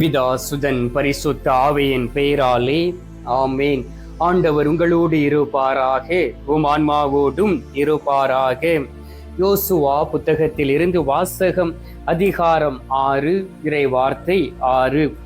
பிதா சுதன் பரிசுத்த ஆவையின் பெயராலே ஆமேன். ஆண்டவர் உங்களோடு இருப்பாராக உம் ஆன்மாவோடும் இருப்பாராக. யோசுவா புத்தகத்தில் இருந்து வாசகம் அதிகாரம் ஆறு இறை வார்த்தை ஆறு.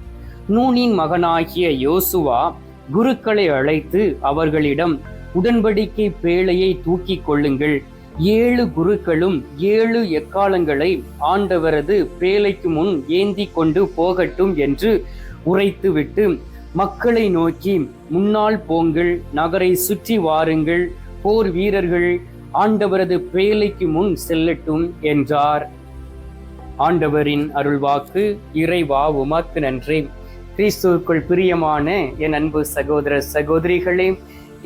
நூனின் மகனாகிய யோசுவா குருக்களை அழைத்து அவர்களிடம் உடன்படிக்கை பேழையை தூக்கிக் கொள்ளுங்கள். ஏழு குருக்களும் ஏழு எக்காலங்களை ஆண்டவரது பேழைக்கு முன் ஏந்தி கொண்டு போகட்டும் என்று உரைத்துவிட்டு மக்களை நோக்கி முன்னால் போங்கள் நகரை சுற்றி வாருங்கள் போர் வீரர்கள் ஆண்டவரது பேலைக்கு முன் செல்லட்டும் என்றார். ஆண்டவரின் அருள்வாக்கு இறைவா உமக்கு நன்றி. கிறிஸ்துவுக்குள் பிரியமான என் அன்பு சகோதர சகோதரிகளே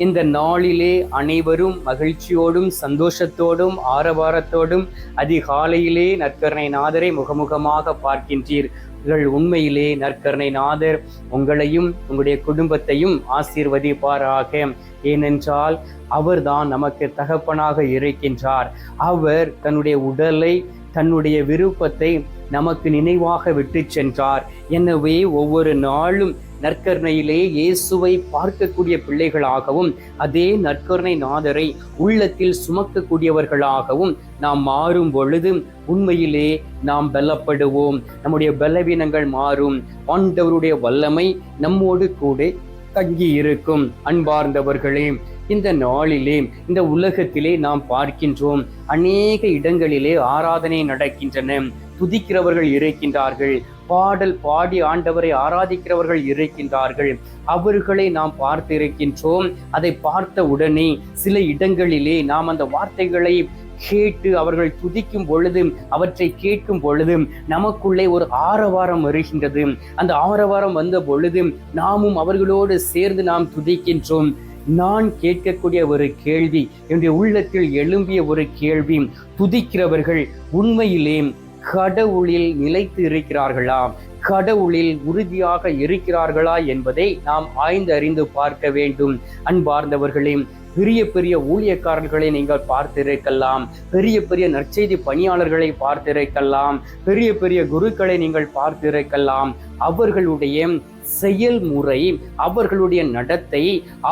இந்த நாளிலே அனைவரும் மகிழ்ச்சியோடும் சந்தோஷத்தோடும் ஆரவாரத்தோடும் அதிகாலையிலே நற்கருணை நாதரை முகமுகமாக பார்க்கின்றீர். உங்கள் உண்மையிலே நற்கருணை நாதர் உங்களையும் உங்களுடைய குடும்பத்தையும் ஆசீர்வதிப்பாராக. ஏனென்றால் அவர்தான் நமக்கு தகப்பனாக இருக்கின்றார். அவர் தன்னுடைய உடலை தன்னுடைய விருப்பத்தை நமக்கு நினைவாக விட்டு சென்றார். எனவே ஒவ்வொரு நாளும் நற்கருணையிலே இயேசுவை பார்க்கக்கூடிய பிள்ளைகளாகவும் அதே நற்கருணை நாதரை உள்ளத்தில் சுமக்கக்கூடியவர்களாகவும் நாம் மாறும் பொழுது உண்மையிலே நாம் பலப்படுவோம். நம்முடைய பலவீனங்கள் மாறும். ஆண்டவருடைய வல்லமை நம்மோடு கூட தங்கி இருக்கும் அன்பார்ந்தவர்களே இந்த நாளிலே இந்த உலகத்திலே நாம் பார்க்கின்றோம். அநேக இடங்களிலே ஆராதனை நடக்கின்றன. துதிக்கிறவர்கள் இருக்கின்றார்கள். பாடல் பாடி ஆண்டவரை ஆராதிக்கிறவர்கள் இருக்கின்றார்கள். அவர்களை நாம் பார்த்து இருக்கின்றோம் அதை பார்த்த உடனே சில இடங்களிலே நாம் அந்த வார்த்தைகளை கேட்டு அவர்கள் துதிக்கும் பொழுது அவற்றை கேட்கும் பொழுது நமக்குள்ளே ஒரு ஆரவாரம் வருகின்றது. அந்த ஆரவாரம் வந்த பொழுது நாமும் அவர்களோடு சேர்ந்து நாம் துதிக்கின்றோம். நான் கேட்கக்கூடிய ஒரு கேள்வி என்னுடைய உள்ளத்தில் எழும்பிய ஒரு கேள்வி துதிக்கிறவர்கள் உண்மையிலே கடவுளில் நிலைத்து இருக்கிறார்களா கடவுளில் உறுதியாக இருக்கிறார்களா என்பதை நாம் ஆய்ந்து அறிந்து பார்க்க வேண்டும். அன்பார்ந்தவர்களே பெரிய பெரிய ஊழியக்காரர்களை நீங்கள் பார்த்திருக்கலாம். பெரிய பெரிய நற்செய்தி பணியாளர்களை பார்த்திருக்கலாம். பெரிய பெரிய குருக்களை நீங்கள் பார்த்திருக்கலாம். அவர்களுடைய செயல்முறை அவர்களுடைய நடத்தை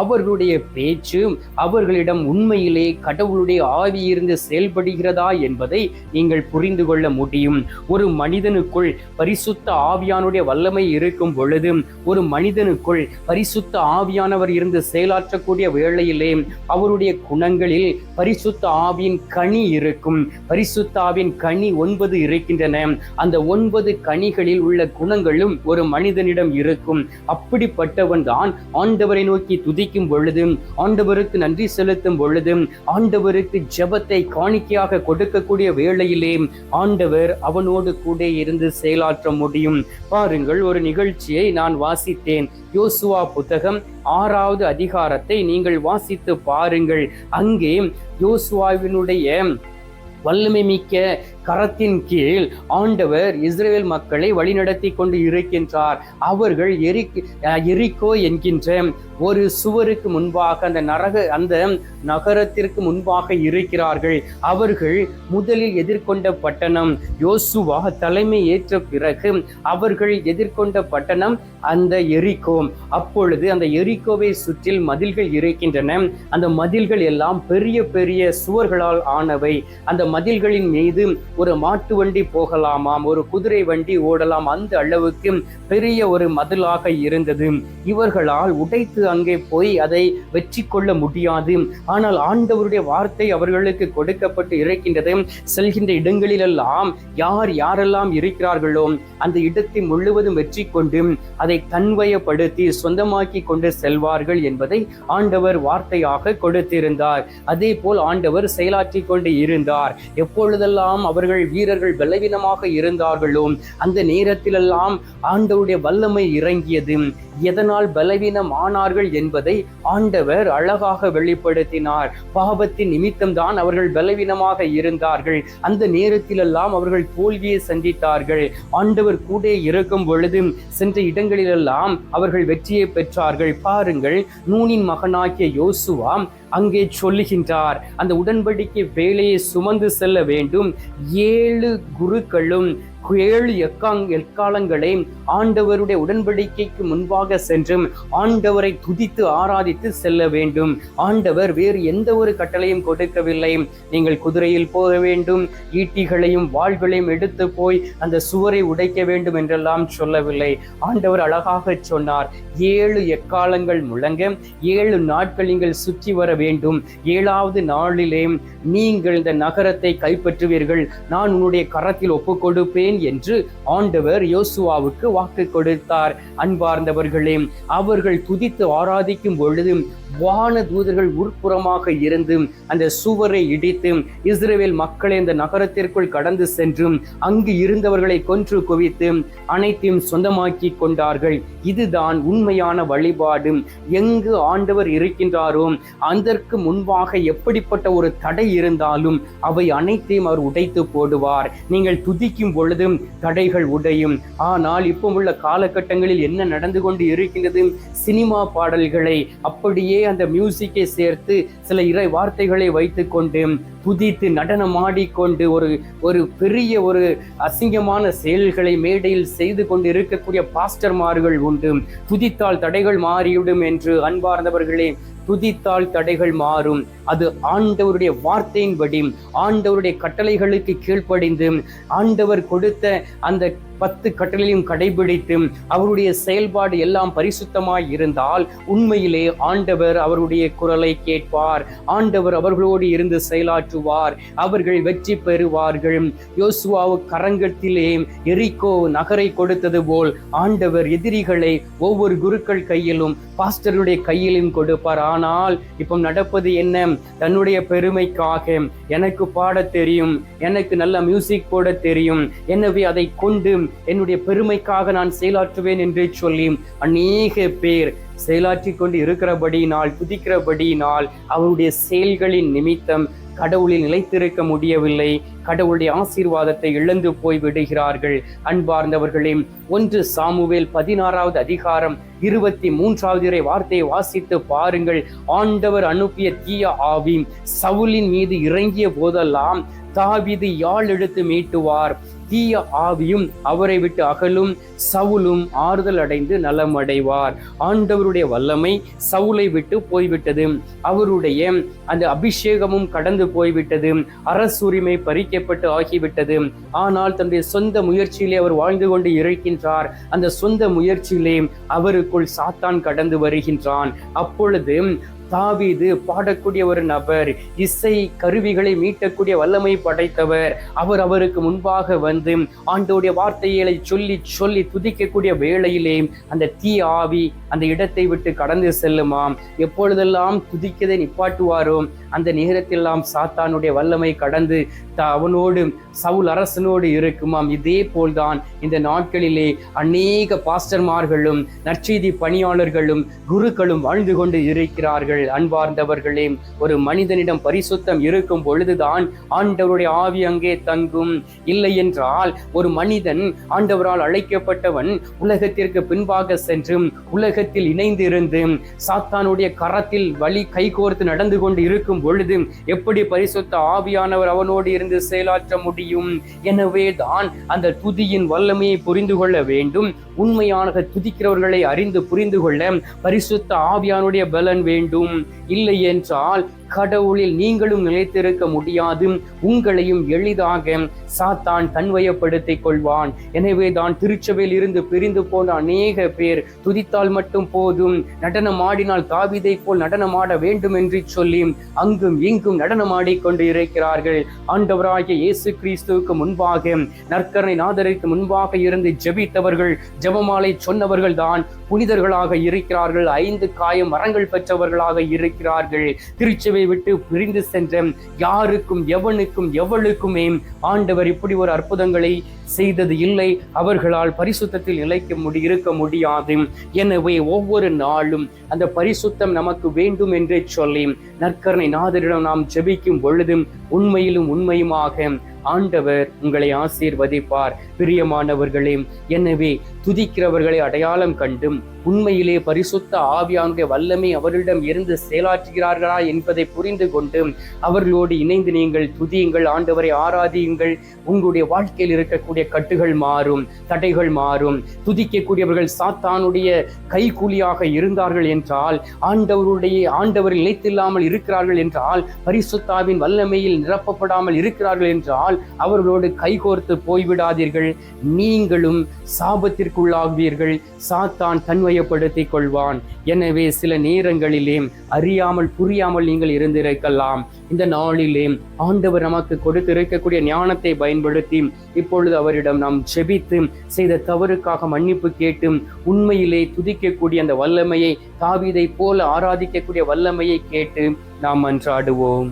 அவர்களுடைய பேச்சு அவர்களிடம் உண்மையிலே கடவுளுடைய ஆவி இருந்து செயல்படுகிறதா என்பதை நீங்கள் புரிந்து கொள்ள முடியும். ஒரு மனிதனுக்குள் பரிசுத்த ஆவியானுடைய வல்லமை இருக்கும் பொழுது ஒரு மனிதனுக்குள் பரிசுத்த ஆவியானவர் இருந்து செயலாற்றக்கூடிய வேளையிலே அவருடைய குணங்களில் பரிசுத்த ஆவியின் கனி இருக்கும். பரிசுத்த ஆவியின் கனி ஒன்பது இருக்கின்றன. அந்த ஒன்பது கனிகளில் உள்ள குணங்களும் ஒரு மனிதனிடம் இருக்கும். அப்படிப்பட்டவன் தான் ஆண்டவரை நோக்கி துதிக்கும் பொழுது ஆண்டவருக்கு நன்றி செலுத்தும் பொழுது ஆண்டவருக்கு ஜெபத்தை காணிக்கையாக கொடுக்கக்கூடிய வேளையிலே ஆண்டவர் அவனோடு கூட இருந்து செயலாற்ற முடியும். பாருங்கள் ஒரு நிகழ்ச்சியை நான் வாசித்தேன். யோசுவா புத்தகம் ஆறாவது அதிகாரத்தை நீங்கள் வாசித்து பாருங்கள். அங்கே யோசுவாவினுடைய வல்லமை மிக்க கரத்தின் கீழ் ஆண்டவர் இஸ்ரேல் மக்களை வழிநடத்தி கொண்டு இருக்கின்றார். அவர்கள் எரிக் எரிக்கோ என்கின்ற ஒரு சுவருக்கு முன்பாக அந்த நரக அந்த நகரத்திற்கு முன்பாக இருக்கிறார்கள். அவர்கள் முதலில் எதிர்கொண்ட பட்டணம் யோசுவா தலைமை ஏற்ற பிறகு அவர்கள் எதிர்கொண்ட பட்டணம் அந்த எரிக்கோ. அப்பொழுது அந்த எரிக்கோவை சுற்றில் மதில்கள் இருக்கின்றன. அந்த மதில்கள் எல்லாம் பெரிய பெரிய சுவர்களால் ஆனவை. அந்த மதில்களின் மீது ஒரு மாட்டு வண்டி போகலாமாம் ஒரு குதிரை வண்டி ஓடலாம் அந்த அளவுக்கு பெரிய ஒரு மதிலாக இருந்தது. இவர்களால் உடைத்து அங்கே போய் அதை வெற்றி கொள்ள முடியாது. ஆனால் ஆண்டவருடைய வார்த்தை அவர்களுக்கு கொடுக்கப்பட்டு இருக்கின்றது. செல்கின்ற இடங்களிலெல்லாம் யார் யாரெல்லாம் இருக்கிறார்களோ அந்த இடத்தை முழுவதும் வெற்றி கொண்டு அதை தன்வயப்படுத்தி சொந்தமாக்கி கொண்டு செல்வார்கள் என்பதை ஆண்டவர் வார்த்தையாக கொடுத்திருந்தார். அதே போல் ஆண்டவர் செயலாற்றி கொண்டு இருந்தார். எப்பொழுதெல்லாம் அவர் அவர்கள் வீரர்கள் பலவீனமாக இருந்தார்களோ அந்த நேரத்திலெல்லாம் ஆண்டவருடைய வல்லமை இறங்கியது. எதனால் பலவீனம் ஆனார்கள் என்பதை ஆண்டவர் அழகாக வெளிப்படுத்தினார். பாவத்தின் நிமித்தம்தான் அவர்கள் பலவீனமாக இருந்தார்கள். அந்த நேரத்திலெல்லாம் அவர்கள் தோல்வியை சந்தித்தார்கள். ஆண்டவர் கூட இருக்கும் பொழுது சென்ற இடங்களிலெல்லாம் அவர்கள் வெற்றியை பெற்றார்கள். பாருங்கள் நூனின் மகனாகிய யோசுவா அங்கே சொல்லுகின்றார் அந்த உடன்படிக்கை வேலையை சுமந்து செல்ல வேண்டும். ஏழு குருக்களும் ஏழு எக்காங் எக்காலங்களை ஆண்டவருடைய உடன்படிக்கைக்கு முன்பாக சென்றும் ஆண்டவரை துதித்து ஆராதித்து செல்ல வேண்டும். ஆண்டவர் வேறு எந்த ஒரு கட்டளையும் கொடுக்கவில்லை. நீங்கள் குதிரையில் போக வேண்டும் ஈட்டிகளையும் வாள்களையும் எடுத்து போய் அந்த சுவரை உடைக்க வேண்டும் என்றெல்லாம் சொல்லவில்லை. ஆண்டவர் அழகாக சொன்னார் ஏழு எக்காலங்கள் முழங்க ஏழு நாட்கள் நீங்கள் சுற்றி வர வேண்டும். ஏழாவது நாளிலே நீங்கள் இந்த நகரத்தை கைப்பற்றுவீர்கள். நான் உன்னுடைய கரத்தில் ஒப்புக்கொடுப்பேன் என்று ஆண்டவர் யோசுவாவுக்கு வாக்கு கொடுத்தார். அன்பார்ந்தவர்களே அவர்கள் துதித்து ஆராதிக்கும் பொழுது வான தூதர்கள் உட்புறமாக இருந்து அந்த சுவரை இடித்து இஸ்ரேல் மக்களை அந்த நகரத்திற்குள் கடந்து சென்று அங்கு இருந்தவர்களை கொன்று குவித்து அனைத்தையும் சொந்தமாக்கி கொண்டார்கள். இதுதான் உண்மையான வழிபாடு. எங்கு ஆண்டவர் இருக்கின்றாரோ அதற்கு முன்பாக எப்படிப்பட்ட ஒரு தடை இருந்தாலும் அவை அனைத்தையும் அவர் உடைத்து போடுவார். நீங்கள் துதிக்கும் பொழுதும் தடைகள் உடையும். ஆனால் இப்போ உள்ள காலகட்டங்களில் என்ன நடந்து கொண்டு இருக்கின்றது? சினிமா பாடல்களை அப்படியே அந்த மியூசிக்கை சேர்த்து சில இறை வார்த்தைகளை வைத்துக்கொண்டு துதித்து நடனமாடிக்கொண்டு ஒரு ஒரு பெரிய ஒரு அசிங்கமான செயல்களை மேடையில் செய்து கொண்டு இருக்கக்கூடிய பாஸ்டர்மார்கள் உண்டு. துதித்தால் தடைகள் மாறிவிடும் என்று அன்பார்ந்தவர்களே துதித்தால் தடைகள் மாறும். அது ஆண்டவருடைய வார்த்தையின்படி ஆண்டவருடைய கட்டளைகளுக்கு கீழ்ப்படிந்து ஆண்டவர் கொடுத்த அந்த பத்து கட்டளையும் கடைபிடித்து அவருடைய செயல்பாடு எல்லாம் பரிசுத்தமாய் இருந்தால் உண்மையிலே ஆண்டவர் அவருடைய குரலை கேட்பார். ஆண்டவர் அவர்களோடு இருந்து செயலாற்றுவார். அவர்கள் வெற்றி பெறுவார்கள். யோசுவாவு கரங்கத்திலே எரிக்கோ நகரை கொடுத்தது போல் ஆண்டவர் எதிரிகளை ஒவ்வொரு குருக்கள் கையிலும் பாஸ்டருடைய கையிலும் கொடுப்பார். ஆனால் இப்போ நடப்பது என்ன? தன்னுடைய பெருமைக்காக எனக்கு பாட தெரியும். எனக்கு நல்ல மியூசிக் போட தெரியும். எனவே அதை கொண்டு என்னுடைய பெருமைக்காக நான் செயலாற்றுவேன் என்று சொல்லி அநேக பேர் செயலாற்றி கொண்டு இருக்கிறபடியினால் துதிக்கிறபடியினால் அவருடைய செயல்களின் நிமித்தம் கடவுளில் நிலைத்திருக்க முடியவில்லை. கடவுளுடைய ஆசீர்வாதத்தை இழந்து போய் விடுகிறார்கள். அன்பார்ந்தவர்களே ஒன்று சாமுவேல் பதினாறாவது அதிகாரம் இருபத்தி மூன்றாவது இறை வார்த்தையை வாசித்து பாருங்கள். ஆண்டவர் அனுப்பிய தீய ஆவி சவுலின் மீது இறங்கிய போதெல்லாம் தாவிது யாழ் எடுத்து மீட்டுவார். தீய ஆவியும் அவரை விட்டு அகலும். சவுலும் ஆறுதல் அடைந்து நலமடைவார். ஆண்டவருடைய வல்லமை சவுலை விட்டு போய்விட்டது. அவருடைய அந்த அபிஷேகமும் கடந்து போய்விட்டது. அரசுரிமை பறிக்கப்பட்டு ஆகிவிட்டது. ஆனால் தன்னுடைய சொந்த முயற்சியிலே அவர் வாழ்ந்து கொண்டு இருக்கின்றார். அந்த சொந்த முயற்சியிலே அவருக்குள் சாத்தான் கடந்து வருகின்றான். அப்பொழுது தாவீது பாடக்கூடிய ஒரு நபர் இசை கருவிகளை மீட்டக்கூடிய வல்லமை படைத்தவர். அவர் அவருக்கு முன்பாக வந்து ஆண்டோடைய வார்த்தைகளை சொல்லி சொல்லி துதிக்கக்கூடிய வேளையிலே அந்த தீ ஆவி அந்த இடத்தை விட்டு கடந்து செல்லுமாம். எப்பொழுதெல்லாம் துதிக்கதை நிப்பாட்டுவாரோ அந்த நேரத்திலெல்லாம் சாத்தானுடைய வல்லமை கடந்து அவனோடு சவுல் அரசனோடு இருக்குமாம். இதே போல்தான் இந்த நாட்களிலே அநேக பாஸ்டர்மார்களும் நற்செய்தி பணியாளர்களும் குருக்களும் வாழ்ந்து கொண்டு இருக்கிறார்கள். அன்பார்ந்தவர்களே ஒரு மனிதனிடம் பரிசுத்தம் இருக்கும் பொழுதுதான் ஆண்டவருடைய ஆவி அங்கே தங்கும். இல்லை என்றால் ஒரு மனிதன் ஆண்டவரால் அழைக்கப்பட்டவன் உலகத்திற்கு பின்பாக சென்று உலகத்தில் இணைந்திருந்து சாத்தானுடைய கரத்தில் வழி கைகோர்த்து நடந்து கொண்டு இருக்கும் பொழுது எப்படி பரிசுத்த ஆவியானவர் அவனோடு இருந்து செயலாற்ற முடியும். எனவே தான் அந்த துதியின் வல்லமையை புரிந்து கொள்ள வேண்டும். உண்மையான துதிக்கிறவர்களை அறிந்து புரிந்து கொள்ள பரிசுத்த ஆவியானுடைய பலன் வேண்டும். இல்லை என்றால் கடவுளில் நீங்களும் நிலைத்திருக்க முடியாது. உங்களையும் எளிதாக சாத்தான் தன்வயப்படுத்திக் கொள்வான். எனவே தான் திருச்சபையில் இருந்து பிரிந்து போன அநேக பேர் துதித்தால் மட்டும் போதும். நடனம் ஆடினால் தாவிதை போல் நடனமாட வேண்டும் என்று சொல்லி அங்கும் இங்கும் நடனமாடிக் கொண்டு இருக்கிறார்கள். ஆண்டவராகிய இயேசு கிறிஸ்துவுக்கு முன்பாக நற்கரணை நாதருக்கு முன்பாக இருந்து ஜெபித்தவர்கள் ஜெபமாலை சொன்னவர்கள் தான் புனிதர்களாக இருக்கிறார்கள். ஐந்து காயம் மரங்கள் பெற்றவர்களாக இருக்கிறார்கள். திருச்சபை விட்டு பிரிந்து சென்ற யாருக்கும் எவனுக்கும் எவளுக்குமே ஆண்டவர் இப்படி ஒரு அற்புதங்களை செய்தது இல்லை. அவர்களால் பரிசுத்தத்தில் நிலைக்க முடி இருக்க முடியாது. எனவே ஒவ்வொரு நாளும் அந்த பரிசுத்தம் நமக்கு வேண்டும் என்றே சொல்லி நற்கரணை நாதரிடம் நாம் ஜெபிக்கும் பொழுதும் உண்மையிலும் உண்மையுமாக ஆண்டவர் உங்களை ஆசீர்வதிப்பார். பிரியமானவர்களே எனவே துதிக்கிறவர்களை அடையாளம் கண்டும் உண்மையிலே பரிசுத்த ஆவியானுடைய வல்லமை அவர்களிடம் இருந்து செயலாற்றுகிறார்களா என்பதை புரிந்து கொண்டு அவர்களோடு இணைந்து நீங்கள் துதியுங்கள் ஆண்டவரை ஆராதியுங்கள். உங்களுடைய வாழ்க்கையில் இருக்கக்கூடிய கட்டுகள் மாறும் தடைகள் மாறும். துதிக்கக்கூடியவர்கள் சாத்தானுடைய கைக்கூலியாக இருந்தார்கள் என்றால் ஆண்டவருடைய ஆண்டவர் நிலைத்தில்லாமல் இருக்கிறார்கள் என்றால் பரிசுத்தாவின் வல்லமையில் நிரப்பப்படாமல் இருக்கிறார்கள் என்றால் அவர்களோடு கைகோர்த்து போய்விடாதீர்கள். நீங்களும் சாபத்திற்குள்ளாகுவீர்கள். சாத்தான் தன்வயப்படுத்திக் கொள்வான். எனவே சில நேரங்களிலே அறியாமல் புரியாமல் நீங்கள் இருந்திருக்கலாம். இந்த நாளிலே ஆண்டவர் நமக்கு கொடுத்திருக்கக்கூடிய ஞானத்தை பயன்படுத்தி இப்பொழுது அவரிடம் நாம் செபித்து செய்த தவறுக்காக மன்னிப்பு கேட்டு உண்மையிலே துதிக்கக்கூடிய அந்த வல்லமையை தாவிதை போல ஆராதிக்கக்கூடிய வல்லமையை கேட்டு நாம் மன்றாடுவோம்.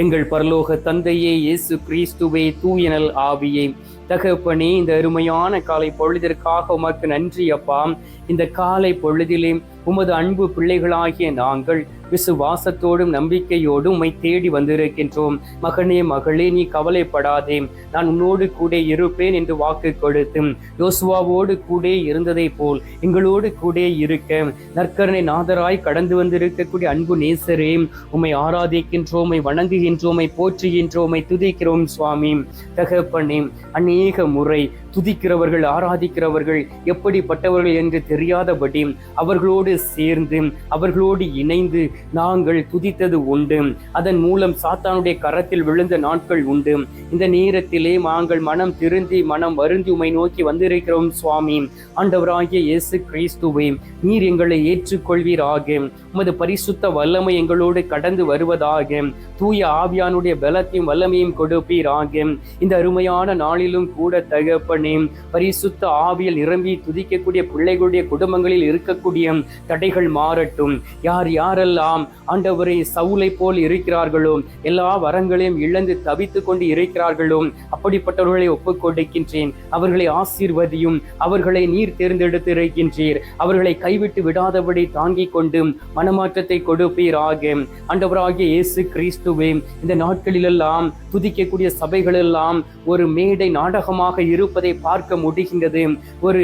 எங்கள் பரலோக தந்தையே இயேசு கிறிஸ்துவே தூயனல் ஆவியே. தகப்பனே இந்த அருமையான காலை பொழுதிற்காக உமக்கு நன்றி அப்பா. இந்த காலை பொழுதிலே உமது அன்பு பிள்ளைகளாகிய நாங்கள் விசுவாசத்தோடும் நம்பிக்கையோடும் உம்மை தேடி வந்திருக்கின்றோம். மகனே மகளே நீ கவலைப்படாதே. நான் உன்னோடு கூட இருப்பேன் என்று வாக்கு கொடுத்து யோசுவாவோடு கூட இருந்ததை போல் எங்களோடு கூட இருக்க. நற்கரணை நாதராய் கடந்து வந்திருக்கக்கூடிய அன்பு நேசரே உம்மை ஆராதிக்கின்றோம் வணங்குகின்றோமை வணங்குகின்றோம் போற்றுகின்றோம் துதிக்கிறோம் சுவாமி. தகப்பனே அநேக முறை துதிக்கிறவர்கள் ஆராதிக்கிறவர்கள் எப்படிப்பட்டவர்கள் என்று தெரியாதபடி அவர்களோடு சேர்ந்து அவர்களோடு இணைந்து நாங்கள் துதித்தது உண்டு. அதன் மூலம் சாத்தானுடைய கரத்தில் விழுந்த நாட்கள் உண்டு. இந்த நேரத்திலே நாங்கள் மனம் திருந்தி மனம் வருந்தி உமை நோக்கி வந்திருக்கிறோம் சுவாமி. ஆண்டவராகிய இயேசு கிறிஸ்துவே நீர் எங்களை ஏற்றுக்கொள்வீராக. உமது பரிசுத்த வல்லமை எங்களோடு கடந்து வருவதாக. தூய ஆவியானுடைய பலத்தையும் வல்லமையும் கொடுப்பீராக. இந்த அருமையான நாளிலும் கூட தகப்பனே பரிசுத்த ஆவியில் நிரம்பி துதிக்கக்கூடிய பிள்ளைகளுடைய குடும்பங்களில் இருக்கக்கூடிய தடைகள் மாறட்டும். யார் யாரெல்லாம் ஆண்டவரை சவுலை போல் இருக்கிறார்களோ எல்லா வரங்களையும் இழந்து தவித்து கொண்டு இருக்கிறார்களோ அப்படிப்பட்டவர்களை ஒப்புக் கொடுக்கின்றேன். அவர்களை ஆசீர்வதியும் அவர்களை நீர் தேர்ந்தெடுத்து இருக்கின்றீர் அவர்களை கைவிட்டு விடாதபடி தாங்கிக் கொண்டு மனமாற்றத்தை கொடுப்பீராக. ஆண்டவராகிய இயேசு கிறிஸ்துவே இந்த நாட்களிலெல்லாம் துதிக்கக்கூடிய சபைகளெல்லாம் ஒரு மேடை நாடகமாக இருப்பதை பார்க்க முடிகின்றது. ஒரு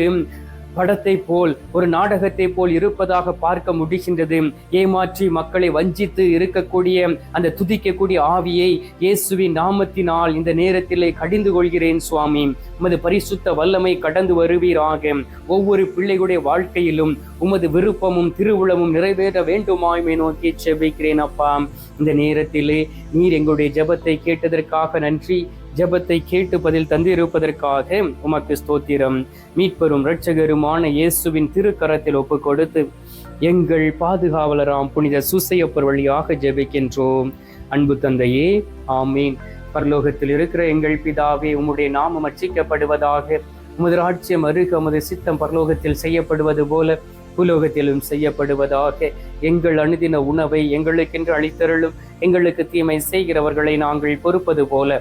படத்தை போல் ஒரு நாடகத்தை போல் இருப்பதாக பார்க்க முடிகின்றது. ஏமாற்றி மக்களை வஞ்சித்து இருக்கக்கூடிய அந்த துதிக்கக்கூடிய ஆவியை இயேசுவின் நாமத்தினால் இந்த நேரத்திலே கடிந்து கொள்கிறேன் சுவாமி. உமது பரிசுத்த வல்லமை கடந்து வருவீராக. ஒவ்வொரு பிள்ளைகளுடைய வாழ்க்கையிலும் உமது விருப்பமும் திருவுளமும் நிறைவேற வேண்டுமாயுமே நோக்கி செபிக்கிறேன் அப்பா. இந்த நேரத்திலே நீர் எங்களுடைய ஜெபத்தை கேட்டதற்காக நன்றி. ஜெபத்தை கேட்டு பதில் தந்திருப்பதற்காக உமக்கு ஸ்தோத்திரம். மீட்பெரும் இரட்சகருமான இயேசுவின் திருக்கரத்தில் ஒப்பு கொடுத்து எங்கள் பாதுகாவலராம் புனித சுசையப்பர் வழியாக ஜெபிக்கின்றோம். அன்பு தந்தையே ஆமீன். பரலோகத்தில் இருக்கிற எங்கள் பிதாவே உம்முடைய நாமம் அர்ச்சிக்கப்படுவதாக உமது ராட்சியம் அருக உமது சித்தம் பரலோகத்தில் செய்யப்படுவது போல பூலோகத்திலும் செய்யப்படுவதாக எங்கள் அணுதின உணவை எங்களுக்கென்று அளித்தருளும் எங்களுக்கு தீமை செய்கிறவர்களை நாங்கள் பொறுப்பது போல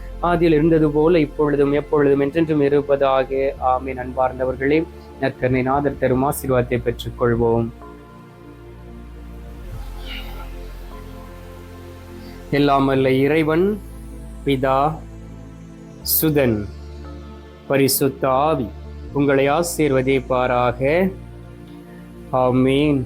ஆதியில் இருந்தது போல இப்பொழுதும் எப்பொழுதும் என்றென்றும் இருப்பதாக. ஆமீன். அன்பார்ந்தவர்களே நற்கர்ணை நாதர் தரும் ஆசீர்வாதத்தை பெற்றுக்கொள்வோம். எல்லாம் வல்ல இறைவன் பிதா சுதன் பரிசுத்த ஆவி உங்களை ஆசீர்வதிப்பாராக. ஆமீன்.